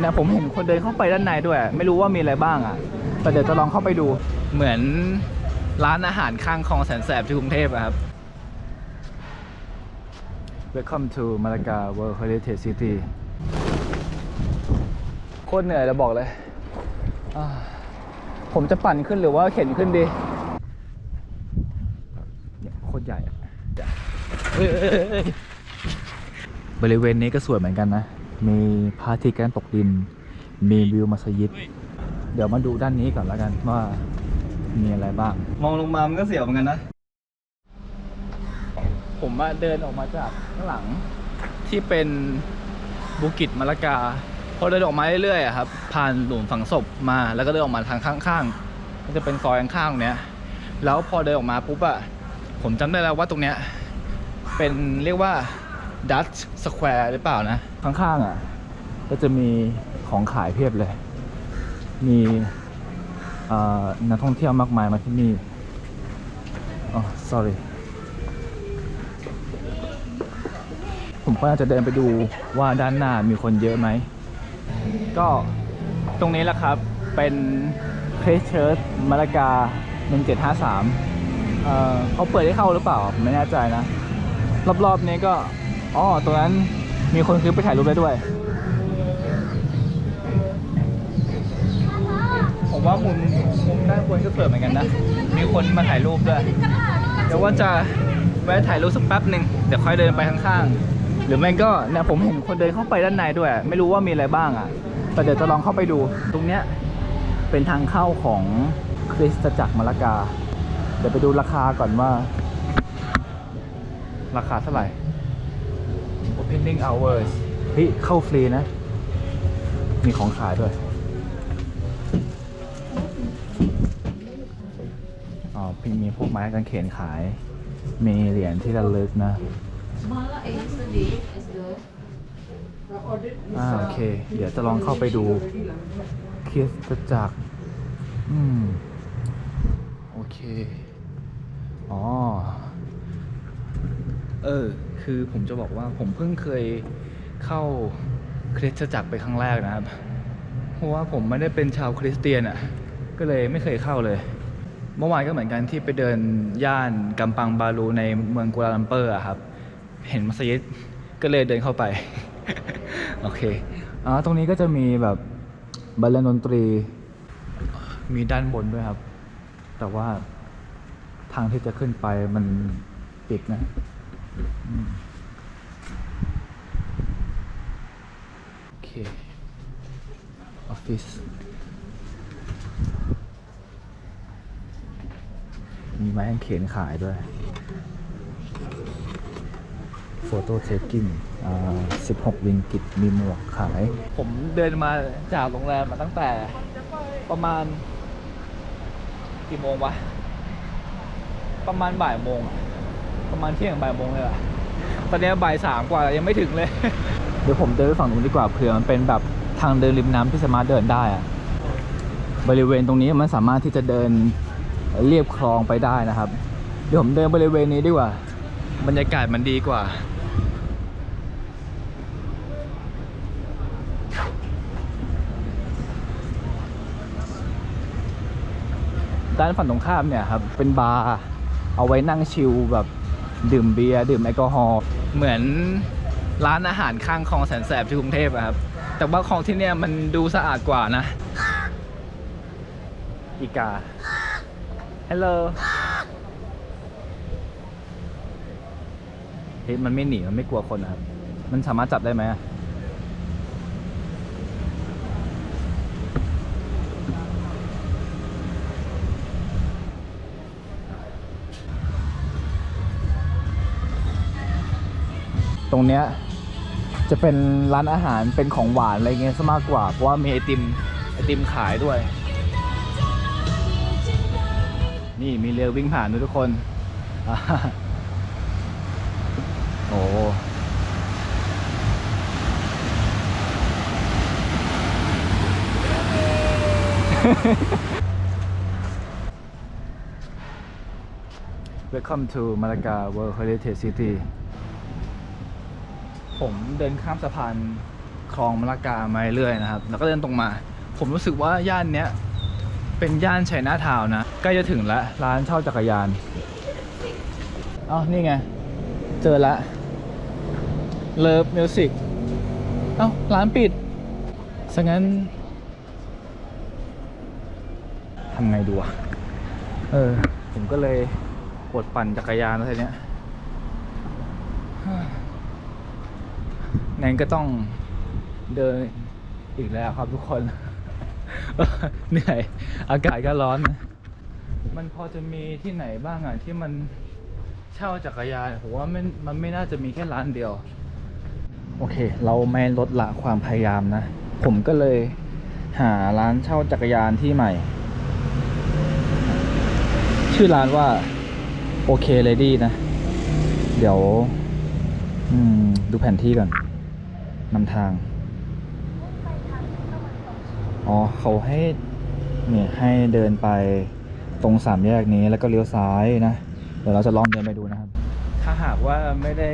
เนี่ยผมเห็นคนเดินเข้าไปด้านในด้วย ไม่รู้ว่ามีอะไรบ้างอะ แต่เดี๋ยวจะลองเข้าไปดู เหมือนร้านอาหารข้างคลองแสนแสบที่กรุงเทพอะครับ Welcome to Malaga World Heritage City โคตรเหนื่อยเลยบอกเลย ผมจะปั่นขึ้นหรือว่าเข็นขึ้นดีเนี่ยโคตรใหญ่ บริเวณนี้ก็สวยเหมือนกันนะ มีพระอาทิตย์กำลังตกดิน มีวิวมัสยิด เดี๋ยวมาดูด้านนี้ก่อนแล้วกันว่ามีอะไรบ้าง มองลงมามันก็เสียวเหมือนกันนะ ผมมาเดินออกมาจากข้างหลังที่เป็นบุกิจมะละกาพอเดินออกมาเรื่อยๆอะครับผ่านหลุมฝังศพมาแล้วก็เดินออกมาทางข้างๆก็จะเป็นซอยข้างๆตรงเนี้ยแล้วพอเดินออกมาปุ๊บอะผมจำได้แล้วว่าตรงเนี้ยเป็นเรียกว่า ดัตสแควร์หรือเปล่านะ ข้างๆอะ ก็จะมีของขายเพียบเลย มีนักท่องเที่ยวมากมายมาที่นี่อ๋อ sorry ผมก็จะเดินไปดูว่าด้านหน้ามีคนเยอะไหม ก็ตรงนี้แหละครับ เป็นเครสเชิร์ตมาลากา 1753 เอ่อเขาเปิดให้เข้าหรือเปล่า ไม่แน่ใจนะ รอบๆนี้ก็ อ๋อตรงนั้นมีคนคือไปถ่ายรูปได้ด้วย ผมว่ามุมมุมด้านบนก็สวยเหมือนกันนะ มีคนมาถ่ายรูปด้วย เดี๋ยวว่าจะแวะถ่ายรูปสักแป๊บหนึ่งเดี๋ยวค่อยเดินไปข้างๆ หรือไม่ก็เนี่ยผมเห็นคนเดินเข้าไปด้านในด้วย ไม่รู้ว่ามีอะไรบ้างอะ แต่เดี๋ยวจะลองเข้าไปดู ตรงเนี้ยเป็นทางเข้าของคริสตจักรมะละกา เดี๋ยวไปดูราคาก่อนว่า ราคาเท่าไหร่ opening hours เฮ้ยเข้าฟรีนะ มีของขายด้วยอ๋อพี่มีพวกไม้กางเขนขาย มีเหรียญที่ระลึกนะ Smaller yesterday is good. อ่าโอเค เดี๋ยวจะลองเข้าไปดูคริสตจักร อืม โอเค อ๋อ เออ คือผมจะบอกว่าผมเพิ่งเคยเข้าคริสตจักรไปครั้งแรกนะครับ เพราะว่าผมไม่ได้เป็นชาวคริสเตียนอะ ก็เลยไม่เคยเข้าเลย เมื่อวานก็เหมือนกันที่ไปเดินย่านกัมปังบาลูในเมืองกัวลาลัมเปอร์อะครับ เห็นมัสยิดก็เลยเดินเข้าไป โอเคอ๋อตรงนี้ก็จะมีแบบบรรเลงดนตรี มีด้านบนด้วยครับ แต่ว่าทางที่จะขึ้นไปมันปิดนะ โอเค ออฟฟิศมีไม้กางเขนขายด้วยโฟโต้เทคกิ้งอ่า16 วิงกิตมีหมวกขาย ผมเดินมาจากโรงแรมมาตั้งแต่ประมาณกี่โมงวะ ประมาณบ่ายโมง ประมาณเที่ยงบ่ายโมงเลยอะตอนนี้บ่ายสามกว่ายังไม่ถึงเลย เดี๋ยวผมเดินไปฝั่งนู้นดีกว่าเผื่อมันเป็นแบบทางเดินริมน้ำที่สามารถเดินได้อะบริเวณตรงนี้มันสามารถที่จะเดินเรียบคลองไปได้นะครับ เดี๋ยวผมเดินบริเวณนี้ดีกว่า บรรยากาศมันดีกว่า ด้านฝั่งตรงข้ามเนี่ยครับเป็นบาร์เอาไว้นั่งชิลแบบ ดื่มเบียร์ดื่มแอลกอฮอล์เหมือนร้านอาหารข้างคลองแสนแสบที่กรุงเทพอะครับ แต่ว่าคลองที่เนี่ยมันดูสะอาดกว่านะ อีกา ฮัลโหลเฮ้ยมันไม่หนี มันไม่กลัวคนนะครับ มันสามารถจับได้ไหม ตรงเนี้ยจะเป็นร้านอาหารเป็นของหวานอะไรเงี้ยซะมากกว่า เพราะว่ามีไอติมไอติมขายด้วย นี่มีเรือวิ่งผ่านด้วยทุกคนอ่าโอ้ Welcome to Malaga World Heritage City ผมเดินข้ามสะพานคลองมะละกามาเรื่อยนะครับ แล้วก็เดินตรงมา ผมรู้สึกว่าย่านเนี้ยเป็นย่านชัยนาทาวนะ ใกล้จะถึงแล้วร้านเช่าจักรยานอ้านี่ไง เจอละเลิฟมิวสิกเอ้า ร้านปิดซะงั้นทำไงดูอะเออ ผมก็เลยปวดปั่นจักรยานแล้วทีเนี้ย งั้นก็ต้องเดินอีกแล้วครับทุกคน เหนื่อย อากาศก็ร้อน มันพอจะมีที่ไหนบ้างอะที่มันเช่าจักรยานผมว่ามันมันไม่น่าจะมีแค่ร้านเดียว โอเค เราไม่ลดละความพยายามนะ ผมก็เลยหาร้านเช่าจักรยานที่ใหม่ ชื่อร้านว่าโอเคเลดี้นะ เดี๋ยวดูแผนที่ก่อน นำทาง อ๋อ เขาให้เนี่ยให้เดินไปตรงสามแยกนี้แล้วก็เลี้ยวซ้ายนะ เดี๋ยวเราจะลองเดินไปดูนะครับ ถ้าหากว่าไม่ได้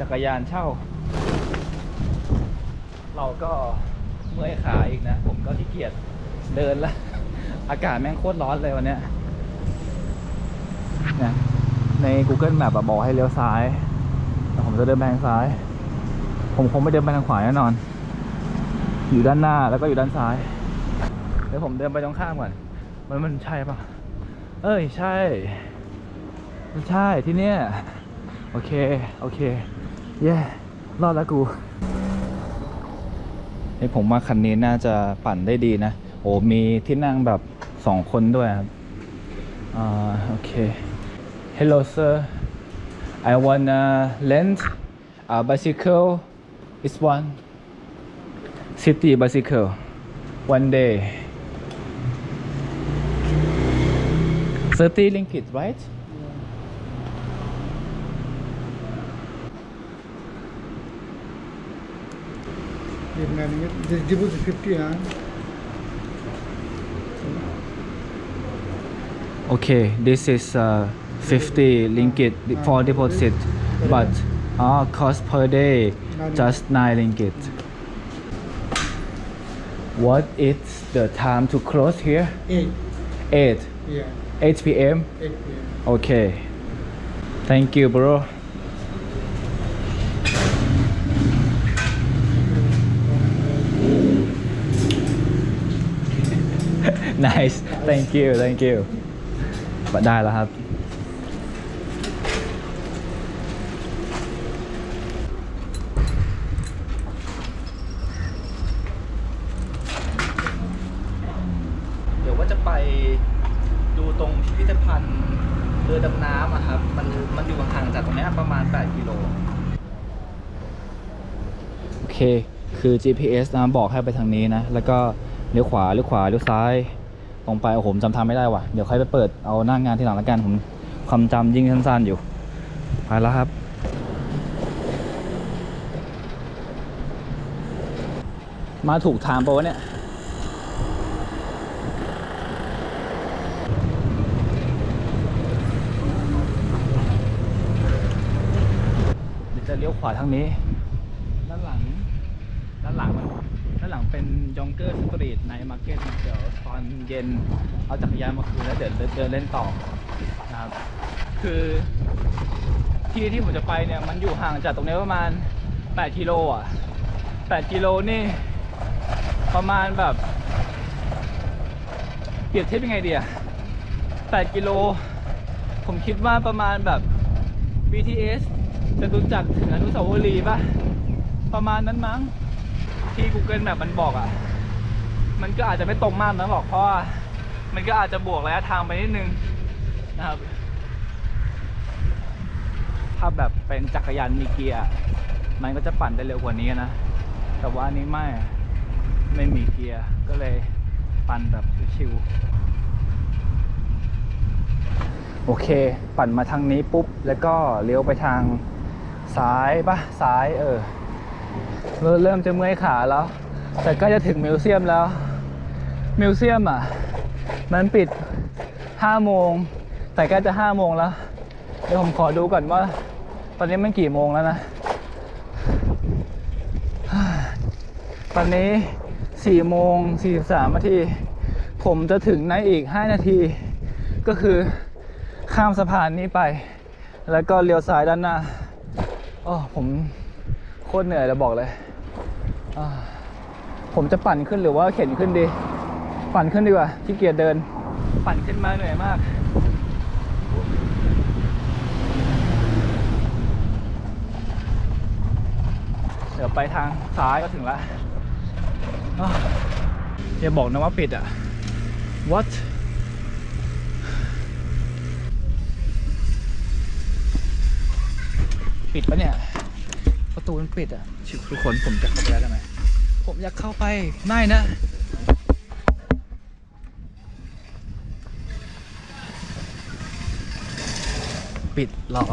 จักรยานเช่า เราก็เมื่อยขาอีกนะ ผมก็ขี้เกียจเดินละ อากาศแม่งโคตรร้อนเลยวันเนี้ยเนี่ยใน Google Map อะบอกให้เลี้ยวซ้ายแต่ผมจะเดินไปทางซ้าย ผมคงไม่เดินไปทางขวาแน่นอน อยู่ด้านหน้าแล้วก็อยู่ด้านซ้าย เดี๋ยวผมเดินไปตรงข้ามก่อน มันมันใช่ปะเอ้ยใช่ มันใช่ที่เนี้ยโอเค โอเค เย้รอดแล้วกูไอผมว่าคันนี้น่าจะปั่นได้ดีนะ โอ้มีที่นั่งแบบสองคนด้วยครับอ่าโอเค Hello sir I wanna lend a bicycle is one city bicycle one day 30 ringgit right You're managing it. This 50, huh? Okay, this is uh, 50 ringgit for deposit, but uh, cost per day just 9 ringgit. What is the time to close here? 8. 8, Yeah, 8 p.m. 8 p.m. Okay. Thank you, bro. nice. Thank you. Thank you. บัดได้แล้วครับ เค คือ GPS นะบอกให้ไปทางนี้นะ แล้วก็เลี้ยวขวาเลี้ยวขวาเลี้ยวซ้าย ตรงไปโอ้โหผมจำทางไม่ได้ว่ะ เดี๋ยวใค่อยไปเปิดเอาหน้างงานที่หลังละกันผมความจำยิ่งสั้นๆอยู่ ไปแล้วครับ มาถูกทางปะวะเนี่ยเดี๋ยวจะเลี้ยวขวาทางนี้ ด้านหลัง ด้านหลังมันด้านหลังเป็นยองเกอร์สตรีทในมาร์เก็ตเดี๋ยวตอน เย็นเอาจักรยานมาคืนแล้วเดี๋ยวเดินเล่นต่อนะครับ คือที่ที่ผมจะไปเนี่ยมันอยู่ห่างจากตรงนี้ประมาณ 8 กิโลอะ 8 กิโลนี่ ประมาณแบบเปรียบเทียบยังไงเดีอะ8กิโล ผมคิดว่าประมาณแบบ BTS จะรู้จักถึงอนุสาวรีย์ป่ะ ประมาณนั้นมั้ง ที่ Google Map มันบอกอะ มันก็อาจจะไม่ตรงมากนะบอกเพราะว่ามันก็อาจจะบวกระยะทางไปนิดนึงนะครับ ถ้าแบบเป็นจักรยานมีเกียร์มันก็จะปั่นได้เร็วกว่านี้นะ แต่ว่านี้ไม่ไม่มีเกียร์ก็เลยปั่นแบบชิวๆโอเค ปั่นมาทางนี้ปุ๊บ แล้วก็เลี้ยวไปทางซ้ายปะซ้ายเออเริ่มเริ่มจะเมื่อยขาแล้ว แต่ก็จะถึงมิวเซียมแล้ว มิวเซียมอะ มันปิด5โมง แต่ก็จะ5โมงแล้ว เดี๋ยวผมขอดูก่อนว่า ตอนนี้มันกี่โมงแล้วนะ ตอนนี้4โมง43นาที ผมจะถึงในอีก 5 นาที ก็คือข้ามสะพานนี้ไป แล้วก็เลี้ยวซ้ายด้านหน้าโอ้ผมโคตรเหนื่อยเลยบอกเลยอ่า ผมจะปั่นขึ้นหรือว่าเข็นขึ้นดี ปั่นขึ้นดีกว่าขี้เกียจเดิน ปั่นขึ้นมาเหนื่อยมากเดี๋ยวไปทางซ้ายก็ถึงล้วอ้าวอย่าบอกนะว่าปิดอะ what ปิดปะเนี่ย ประตูมันปิดอะทุกคนผมจะเข้าไปแล้วได้ไหม ผมอยากเข้าไปไม่นะ ปิดรอ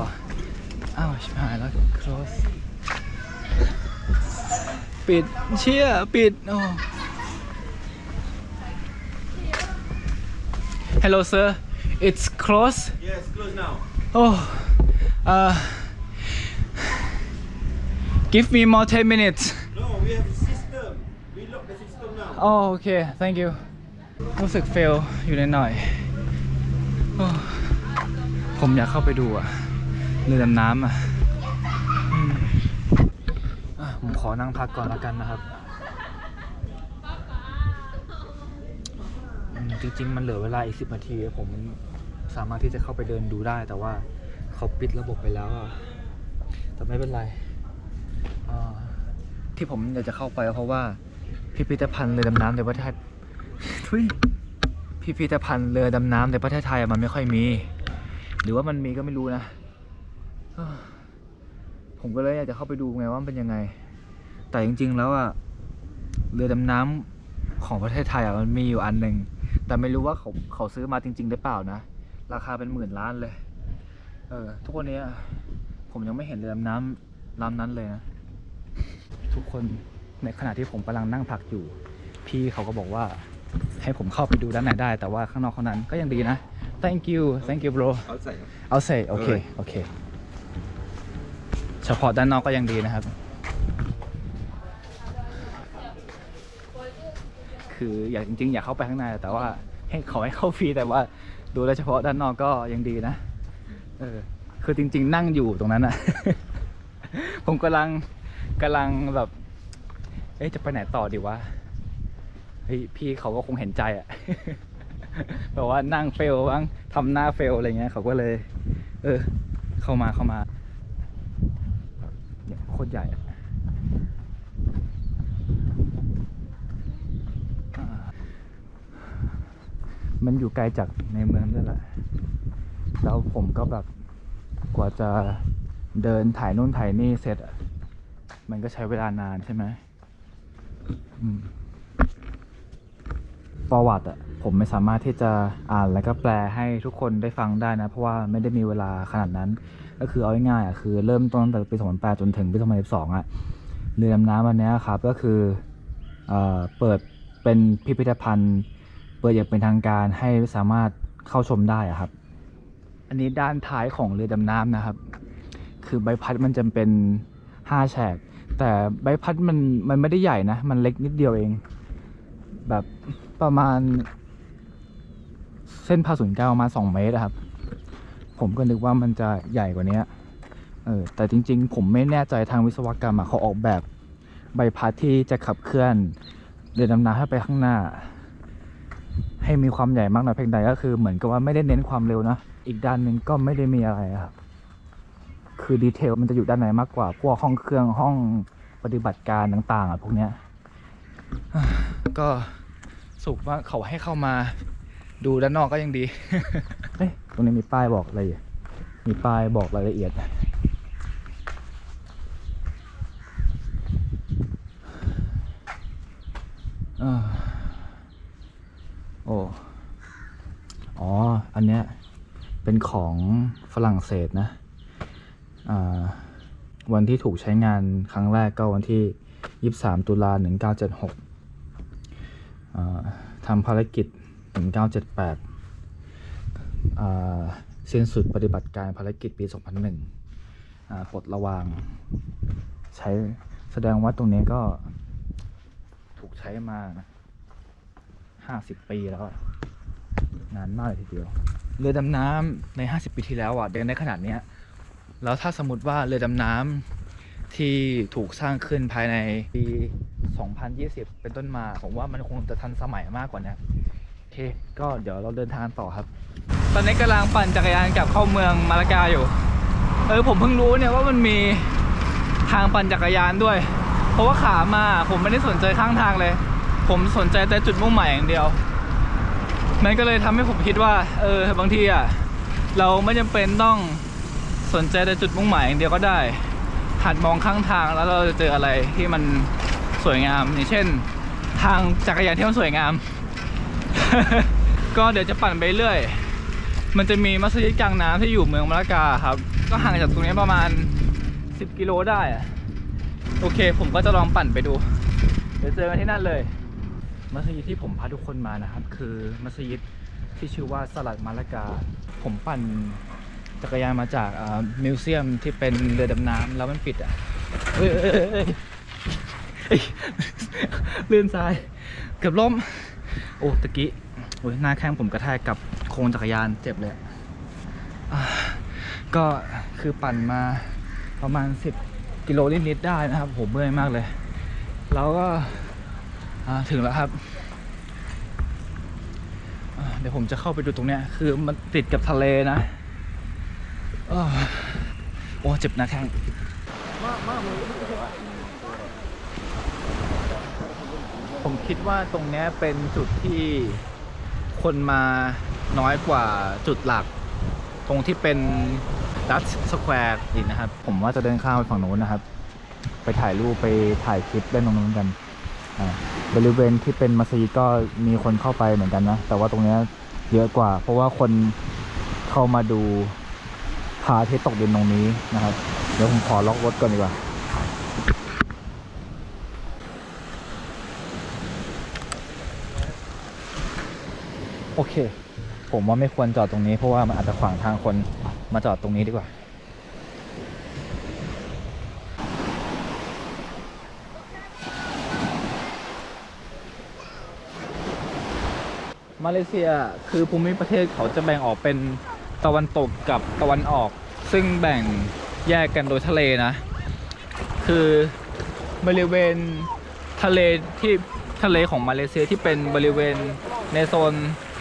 อ้าวชิบหายแล้ว close ปิดเชี่ยปิด โอ้ Hello sir it's close Yes, close now. oh uh give me more 10 minutes No, we have a system. We lock the system now. อ๋อ โอเค thank you รู้สึกเฟลอยู่ในหน่อยอผมอยากเข้าไปดูอะเรือดำน้ำอะผมขอนั่งพักก่อนล้วกันนะครับ จริงๆ มันเหลือเวลาอีกสิบนาที ผมสามารถที่จะเข้าไปเดินดูได้ แต่ว่าเขาปิดระบบไปแล้วอะแต่ไม่เป็นไร ที่ผมอยากจะเข้าไปเพราะว่า พิพิธภัณฑ์เรือดำน้ำในประเทศทุยพิพิธภัณฑ์เรือดำน้ำในประเทศไทยอะมันไม่ค่อยมี หรือว่ามันมีก็ไม่รู้นะผมก็เลยอยากจะเข้าไปดูไงว่ามันเป็นยังไง แต่จริง ๆ แล้วอะเรือดำน้ำของประเทศไทยอะมันมีอยู่อันหนึ่งแต่ไม่รู้ว่าเขาเขาซื้อมาจริงๆหรือเปล่านะ ราคาเป็นหมื่นล้านเลย เออ ทุกวันนี้อะผมยังไม่เห็นเรือดำน้ำลำนั้นเลยนะ ทุกคน ในขณะที่ผมกำลังนั่งพักอยู่ พี่เขาก็บอกว่าให้ผมเข้าไปดูด้านในได้ แต่ว่าข้างนอกเท่านั้นก็ยังดีนะ thank you thank you bro Outside. เอาเสโอเคโอเคเฉพาะด้านนอกก็ยังดีนะครับ คืออยากจริงๆ อยากเข้าไปข้างในแต่ว่าให้ขอให้เข้าฟรีแต่ว่าดูแลวเฉพาะด้านนอกก็ยังดีนะ เออ คือจริง ๆ นั่งอยู่ตรงนั้นอะผมกำลังกำลังแบบ เอ๊ะจะไปไหนต่อดีวะเฮ้ยพี่เขาก็คงเห็นใจอะแบบว่านั่งเฟลบ้างทำหน้าเฟลอะไรเงี้ยเขาก็เลย เออ เข้ามาเข้ามาเนี่ยโคตรใหญ่อะมันอยู่ไกลจากในเมืองด้วยแหละ แล้วผมก็แบบกว่าจะเดินถ่ายนู่นถ่ายนี่เสร็จอะมันก็ใช้เวลานานใช่ไหม ประวัติอะผมไม่สามารถที่จะอ่านแล้วก็แปลให้ทุกคนได้ฟังได้นะ เพราะว่าไม่ได้มีเวลาขนาดนั้น ก็คือเอาง่ายๆอะคือเริ่มต้นตั้งแต่ปี2008จนถึงปี2012อะเรือดำน้ำอันนี้ครับก็คือเอ่อเปิดเป็นพิพิธภัณฑ์ เปิดอย่างเป็นทางการให้สามารถเข้าชมได้อะครับ อันนี้ด้านท้ายของเรือดำน้ำนะครับ คือใบพัดมันจะเป็นห้าแฉก แต่ใบพัดมันมันไม่ได้ใหญ่นะ มันเล็กนิดเดียวเอง แบบประมาณ เส้นผ่าศูนย์กลางประมาณสองเมตรครับ ผมก็นึกว่ามันจะใหญ่กว่านี้เออแต่จริง ๆ ผมไม่แน่ใจทางวิศวกรรมเขาออกแบบใบพัดที่จะขับเคลื่อนเรือดำน้ำให้ไปข้างหน้า ให้มีความใหญ่มากน้อยเพียงใดก็คือเหมือนกับว่าไม่ได้เน้นความเร็วนะ อีกด้านหนึ่งก็ไม่ได้มีอะไรครับ คือดีเทลมันจะอยู่ด้านไหนมากกว่า พวกห้องเครื่องห้องปฏิบัติการต่างๆอะพวกเนี้ยก็สุกว่าเขาให้เข้ามาดูด้านนอกก็ยังดี เอ้ยตรงนี้มีป้ายบอกอะไรอยู่มีป้ายบอกรายละเอียด เออโอ้อ๋อ อันเนี้ยเป็นของฝรั่งเศสนะอ่า วันที่ถูกใช้งานครั้งแรกก็วันที่ 23 ตุลา1976อ่าทำภารกิจ 1978อ่าสิ้นสุดปฏิบัติการภารกิจปี 2001อ่าปลดระวาง ใช้แสดงว่าตรงนี้ก็ถูกใช้มาห้าสิบปีแล้ว นานมากเลยทีเดียว เรือดำน้ำใน50ปีที่แล้วอะเดินได้ขนาดเนี้ย แล้วถ้าสมมติว่าเรือดำน้ำที่ถูกสร้างขึ้นภายในปี 2020 เป็นต้นมาผมว่ามันคงจะทันสมัยมากกว่านี้โอเค ก็เดี๋ยวเราเดินทางต่อครับ ตอนนี้กำลังปั่นจักรยานกลับเข้าเมืองมาลากาอยู่ เออผมเพิ่งรู้เนี่ยว่ามันมีทางปั่นจักรยานด้วย เพราะว่าขามาผมไม่ได้สนใจข้างทางเลย ผมสนใจแต่จุดมุ่งหมายอย่างเดียวมันก็เลยทำให้ผมคิดว่า เออบางทีอะ เราไม่จำเป็นต้อง สนใจแต่จุดมุ่งหมายอย่างเดียวก็ได้ หัดมองข้างทางแล้วเราจะเจออะไรที่มันสวยงามอย่างเช่น ทางจักรยานที่มันสวยงาม ก็เดี๋ยวจะปั่นไปเรื่อย มันจะมีมัสยิดกลางน้ำที่อยู่เมืองมะละกาครับ ก็ห่างจากตรงนี้ประมาณ 10 กิโลได้โอเค ผมก็จะลองปั่นไปดู เดี๋ยวเจอกันที่นั่นเลย มัสยิดที่ผมพาทุกคนมานะครับ คือมัสยิดที่ชื่อว่าสลัดมาลากา ผมปั่น จักรยานมาจากมิวเซียมที่เป็นเรือดำน้ำแล้วมันปิดอะเลื่อนซ้าย เกือบล้ม โอ้ตะกี้โอ้ยหน้าแข้งผมกระแทกกับโครงจักรยานเจ็บเลยอะอ่าก็คือปั่นมาประมาณ 10 กิโลนิดๆได้นะครับ ผมเมื่อยมากเลย แล้วก็ถึงแล้วครับเดี๋ยวผมจะเข้าไปดูตรงเนี้ยคือมันติดกับทะเลนะ โอ้เจ็บหนะแข้งผมคิดว่าตรงเนี้ยเป็นจุดที่คนมาน้อยกว่าจุดหลัก ตรงที่เป็นดัตสแควร์อีกนะครับ ผมว่าจะเดินข้ามไปฝั่งโน้นนะครับ ไปถ่ายรูปไปถ่ายคลิปเล่นตรงนู้นกันอ่าบริเวณที่เป็นมัสยิดก็มีคนเข้าไปเหมือนกันนะ แต่ว่าตรงเนี้ยเยอะกว่า เพราะว่าคนเข้ามาดู พระอาทิตย์ตกดินตรงนี้นะครับ เดี๋ยวผมขอล็อกรถก่อนดีกว่าโอเค ผมว่าไม่ควรจอดตรงนี้เพราะว่ามันอาจจะขวางทางคนมาจอดตรงนี้ดีกว่า มาเลเซียคือภูมิประเทศเขาจะแบ่งออกเป็น ตะวันตกกับตะวันออก ซึ่งแบ่งแยกกันโดยทะเลนะ คือบริเวณทะเลที่ทะเลของมาเลเซียที่เป็นบริเวณในโซน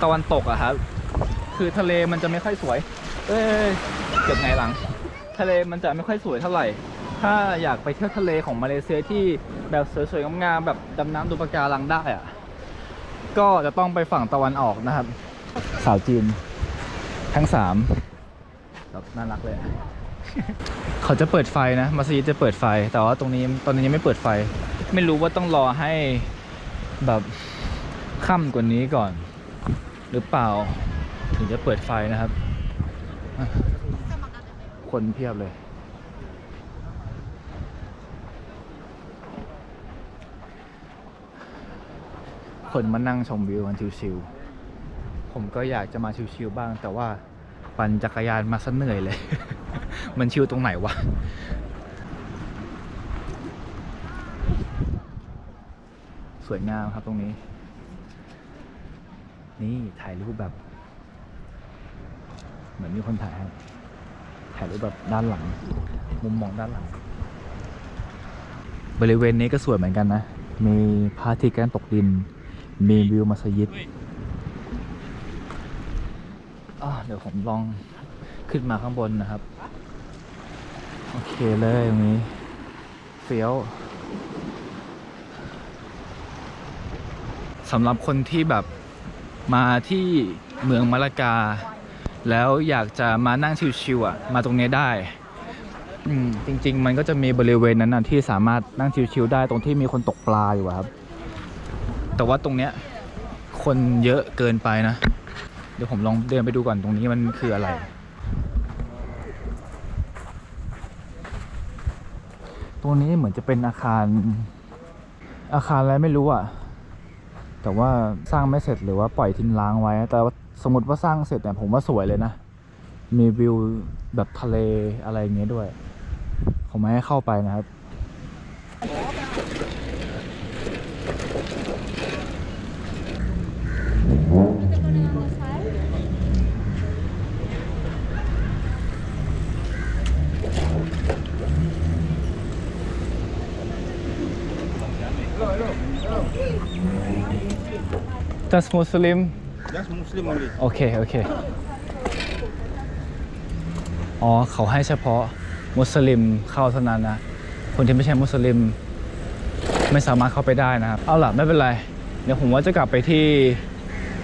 ตะวันตกอะครับคือทะเลมันจะไม่ค่อยสวย เอ้ยเก็บไงหลัง ทะเลมันจะไม่ค่อยสวยเท่าไหร่ ถ้าอยากไปเที่ยวทะเลของมาเลเซียที่แบบสวยๆงามๆแบบดำน้ำดูปะการังได้อะก็จะต้องไปฝั่งตะวันออกนะครับ สาวจีน ทั้งสามแบบน่ารักเลย เขาจะเปิดไฟนะมัสยิดจะเปิดไฟ แต่ว่าตรงนี้ตอนนี้ยังไม่เปิดไฟ ไม่รู้ว่าต้องรอให้แบบค่ำกว่านี้ก่อน หรือเปล่า ถึงจะเปิดไฟนะครับอะคนเพียบเลยคนมานั่งชมวิวกันชิวๆ ผมก็อยากจะมาชิวๆบ้าง แต่ว่าปั่นจักรยานมาซะเหนื่อยเลย มันชิวตรงไหนวะสวยงามครับตรงนี้ นี่ถ่ายรูปแบบ เหมือนมีคนถ่ายให้ถ่ายรูปแบบด้านหลัง มุมมองด้านหลัง บริเวณนี้ก็สวยเหมือนกันนะ มีพระอาทิตย์กำลังตกดิน มีวิวมัสยิด เดี๋ยวผมลองขึ้นมาข้างบนนะครับ โอเคเลยตรงนี้เฟี้ยวสำหรับคนที่แบบมาที่เมืองมะละกา แล้วอยากจะมานั่งชิวๆอะ มาตรงนี้ได้อืมจริง ๆ มันก็จะมีบริเวณนั้นนะที่สามารถนั่งชิวๆได้ตรงที่มีคนตกปลาอยู่ครับ แต่ว่าตรงเนี้ยคนเยอะเกินไปนะ ดี๋ยวผมลองเดินไปดูก่อนตรงนี้มันคืออะไร ตรงนี้เหมือนจะเป็นอาคาร อาคารอะไรไม่รู้อะ แต่ว่าสร้างไม่เสร็จหรือว่าปล่อยทิ้งร้างไว้ แต่ว่าสมมติว่าสร้างเสร็จเนี่ยผมว่าสวยเลยนะ มีวิวแบบทะเลอะไรอย่างเงี้ยด้วย ผมไม่ให้เข้าไปนะครับ just Muslim Just Muslim only. โอเคโอเคอ๋อเขาให้เฉพาะมุสลิมเข้าเท่านั้นนะ คนที่ไม่ใช่มุสลิม ไม่สามารถเข้าไปได้นะครับ เอาล่ะ ไม่เป็นไร เดี๋ยวผมว่าจะกลับไปที่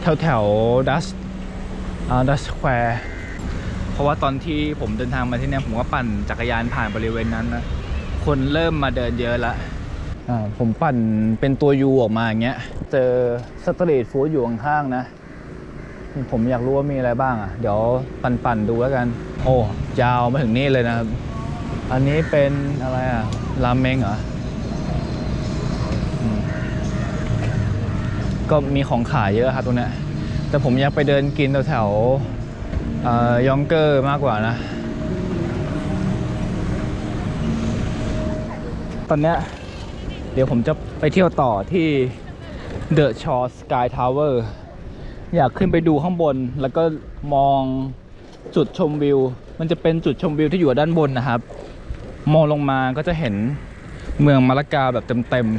แถวแถวดัสอ่าดัสแควร์เพราะว่าตอนที่ผมเดินทางมาที่เนี่ยผมก็ปั่นจักรยานผ่านบริเวณนั้นนะคนเริ่มมาเดินเยอะละอ่าผมปั่นเป็นตัวยูออกมาอย่างเงี้ย เจอสตรีทฟู้ดอยู่ข้างๆนะ ผมอยากรู้ว่ามีอะไรบ้างอะ เดี๋ยวปั่นๆดูแล้วกัน โอ้ยาวมาถึงนี่เลยนะครับ อันนี้เป็นอะไรอะรามเมงเหรอก็มีของขายเยอะครับตรงนี้แต่ผมอยากไปเดินกินแถวๆยองเกอร์มากกว่านะ ตอนเนี้ยเดี๋ยวผมจะไปเที่ยวต่อที่ The Shaw Sky Tower อยากขึ้นไปดูข้างบนแล้วก็มองจุดชมวิว มันจะเป็นจุดชมวิวที่อยู่ด้านบนนะครับ มองลงมาก็จะเห็นเมืองมาละกาแบบเต็มๆ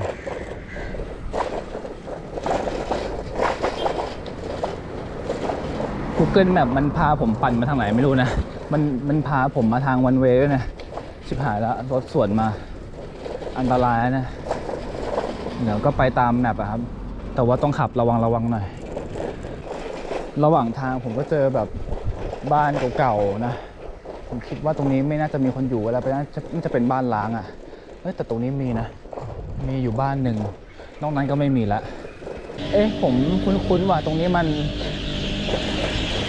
Google Map มันพาผมปั่นมาทางไหนไม่รู้นะ มันมันพาผมมาทางวันเวย์ด้วยนะ ชิบหายแล้วรถสวนมาอันตรายนะ เดี๋ยวก็ไปตามแมปอะครับ แต่ว่าต้องขับระวังระวังหน่อย ระหว่างทางผมก็เจอแบบบ้านเก่าๆนะ ผมคิดว่าตรงนี้ไม่น่าจะมีคนอยู่แล้วไปน่าจะน่าจะเป็นบ้านล้างอะ่ะเอ้ยแต่ตรงนี้มีนะ มีอยู่บ้านหนึ่ง นอกนั้นก็ไม่มีละ เอ๊ะผมคุ้นๆว่าตรงนี้มัน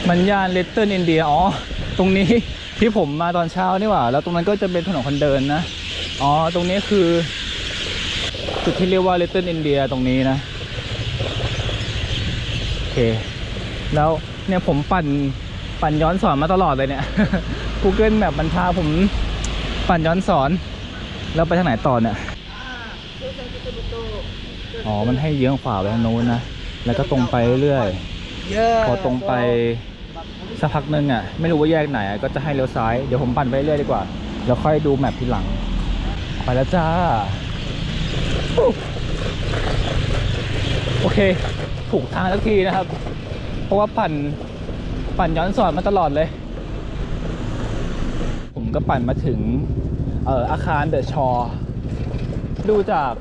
มันย่านเลตเติ้ลอินเดีย อ๋อ ตรงนี้ที่ผมมาตอนเช้านี่หว่า แล้วตรงนั้นก็จะเป็นถนนคนเดินนะ อ๋อ ตรงนี้คือ จุดที่เรียกว่า Little India ตรงนี้นะ แล้วเนี่ยผมปั่นปั่นย้อนสอนมาตลอดเลยเนี่ย Google Map มันพาผมปั่นย้อนสอน แล้วไปทางไหนต่อเนี่ยอ๋อ มันให้เยื้องขวาไปทางโน้นนะ แล้วก็ตรงไปเรื่อยๆพอตรงไปสักพักหนึงอะ ไม่รู้ว่าแยกไหนอะก็จะให้เลี้ยวซ้าย เดี๋ยวผมปั่นไปเรื่อยดีกว่า แล้วค่อยดูแมพทีหลัง ไปแล้วจ้า โอเค ถูกทางสักทีนะครับ เพราะว่าปั่นปั่นย้อนสอนมาตลอดเลย ผมก็ปั่นมาถึงเอ่ออาคารเดอะชอดูจาก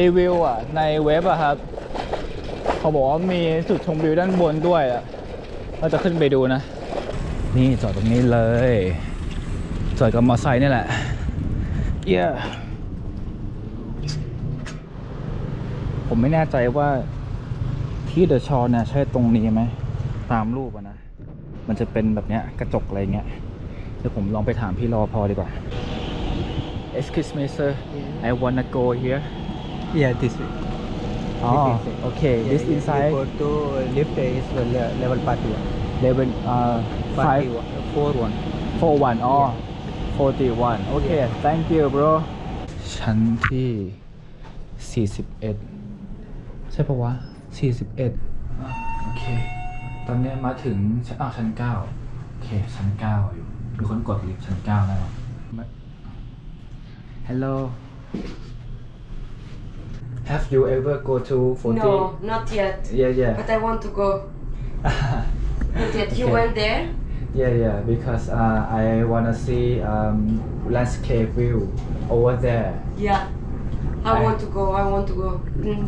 รีวิวอะในเว็บอะครับ เขาบอกว่ามีจุดชมวิวด้านบนด้วยอะเราจะขึ้นไปดูนะ นี่จอดตรงนี้เลย จอดกับมอเตอร์ไซค์นี่แหละเย้ผมไม่แน่ใจว่า ที่เดอะชอเนี่ยใช่ตรงนี้ไหมตามรูปอะนะ มันจะเป็นแบบเนี้ยกระจกอะไรเงี้ยเดี๋ยวผมลองไปถามพี่รอพอดีกว่า Excuse me sir I wanna go here Yeah, this way. Oh This is it. okay Yeah, this if you inside go to lift is the le- level party one. level uh Party five one, four one. four one อ๋อ forty one โอเค thank you bro ชั้นที่ 41 ใช่ปะวะ 41 อะโอเค ตอนเนี้ยมาถึงชั้นอ้าวชั้น9โอเค ชั้น9อยู่มีคนกดลิฟต์ชั้น9แล้วมา Hello Have you ever go to 40? No, not yet. Yeah, yeah. But I want to go. Not yet. You Okay. went there? Yeah, yeah, because uh, I wanna see um, landscape view over there. Yeah. I I- want to go. I want to go. Mm,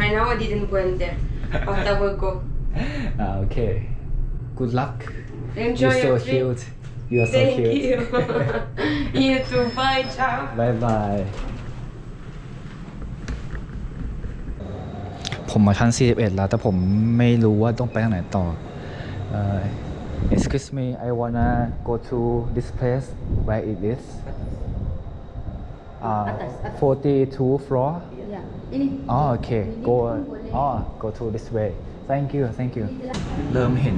right now I didn't went there, but I will go. Uh, okay. Good luck. Enjoy You're so your trip. cute. You're so Thank cute. you. you too. Bye. Ciao. bye bye. ผมมาชั้น 41 แล้ว แต่ผมไม่รู้ว่าต้องไปทางไหนต่อเอ่อ excuse me I wanna go to this place where it is uh, 42 floor Ya, ini. อ๋อโอเค go อ๋อ go to this way thank you thank you เริ่มเห็น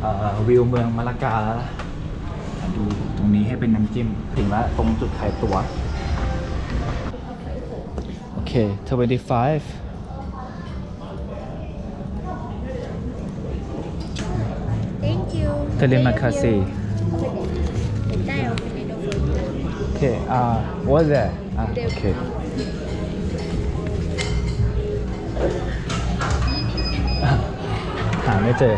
เอ่อวิวเมืองมาลากาแล้วนะดูตรงนี้ให้เป็นน้ำจิ้มถึงแล้วตรงจุดขายตั๋วโอเค25 Thank you. Terima kasih. Bentar okay uh what there uh, okay หาไม่เจอ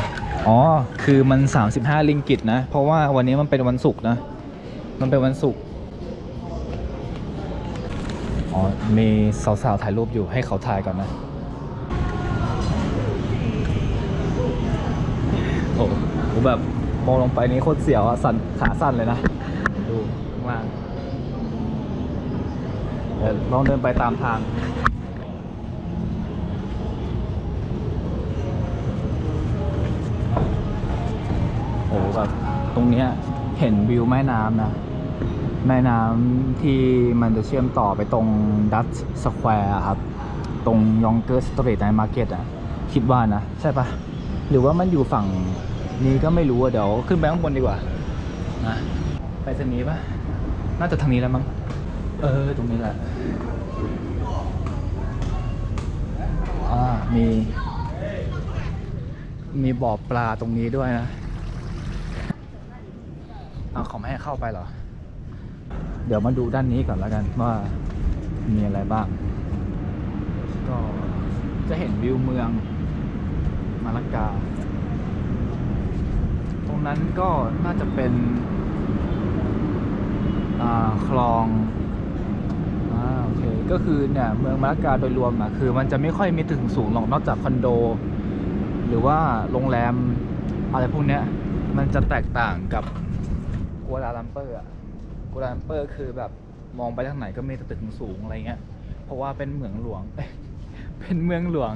อ๋อ คือมัน 35 ลิงกิตนะ เพราะว่าวันนี้มันเป็นวันศุกร์นะ มันเป็นวันศุกร์ อ๋อ มีสาวๆ ถ่ายรูปอยู่ ให้เขาถ่ายก่อนนะ โอ้โหแบบมองลงไปนี้โคตรเสียวอะสั่นขาสั้นเลยนะ ลองเดินไปตามทาง โอ้โหแบบตรงเนี้ยเห็นวิวแม่น้ำนะ แม่น้ำที่มันจะเชื่อมต่อไปตรงดัตสแควร์ครับ ตรงยองเกอร์สตรีทในมาร์เก็ตอะ คิดว่านะ ใช่ปะหรือว่ามันอยู่ฝั่งนี้ก็ไม่รู้อะเดี๋ยวขึ้นไปข้างบนดีกว่านะไปทางนี้ปะน่าจะทางนี้แล้วมั้ง เออ ตรงนี้แหละ อ่า มี มีบ่อปลาตรงนี้ด้วยนะเอาเขาไม่ให้เข้าไปเหรอ เดี๋ยวมาดูด้านนี้ก่อนแล้วกันว่ามีอะไรบ้าง ก็จะเห็นวิวเมือง มาละกา ตรงนั้นก็น่าจะเป็นอ่าคลอง อ่าโอเคก็คือเนี่ยเมืองมาละกาโดยรวมอะคือมันจะไม่ค่อยมีตึกสูงหรอกนอกจากคอนโด หรือว่าโรงแรมอะไรพวกเนี้ยมันจะแตกต่างกับกัวลาลัมเปอร์อะกัวลาลัมเปอร์คือแบบมองไปทางไหนก็มีแต่ตึกสูงอะไรเงี้ยเพราะว่าเป็นเมืองหลวงเป็นเมืองหลวง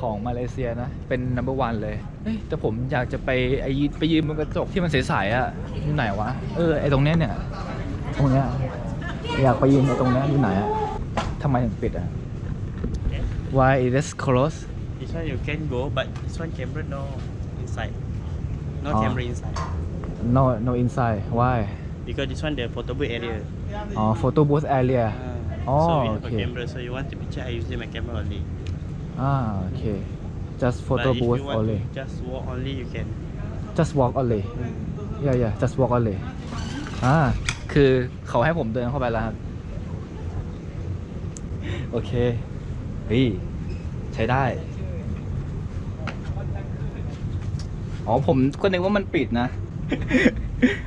ของมาเลเซียนะ เป็นนัมเบอร์วันเลยเอ้ยแต่ผมอยากจะไปไอยืนไปยืนบนกระจกที่มันใสๆอะอยู่ไหนวะ เออไอตรงเนี้ยเนี่ย ตรงเนี้ยอยากไปยืนในตรงเนี้ยอยู่ไหนอะ ทำไมถึงปิดอะ Why it is closed This one you can go, but this one camera no inside. No Oh. camera inside. no no inside why Because this one the photo booth area. อ๋อ photo booth area Uh, Oh, so we have okay. a camera. So you want to picture, I using my camera only. อ่าโอเค just but photo if booth you want only to just walk only, you can. just walk only yeah yeah just walk only อ่าคือเขาให้ผมเดินเข้าไปแล้วครับ โอเคเฮ้ยใช้ได้ อ๋อผมก็นึกว่ามันปิดนะ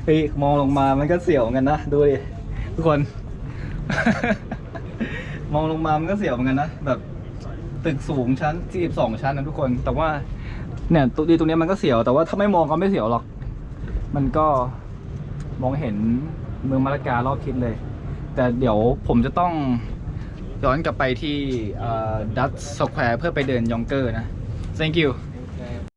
เฮ้ยมองลงมามันก็เสียวเหมือนกันนะดูดิทุกคน มองลงมามันก็เสียวเหมือนกันนะแบบตึกสูงชั้น42ชั้นนะทุกคน แต่ว่าเนี่ยตรงนี้ตรงเนี้ยมันก็เสียว แต่ว่าถ้าไม่มองก็ไม่เสียวหรอก มันก็มองเห็นเมืองมาลาการอบทิศเลย แต่เดี๋ยวผมจะต้อง ย้อนกลับไปที่ดัตสแควร์เพื่อไปเดินยองเกอร์นะ thank you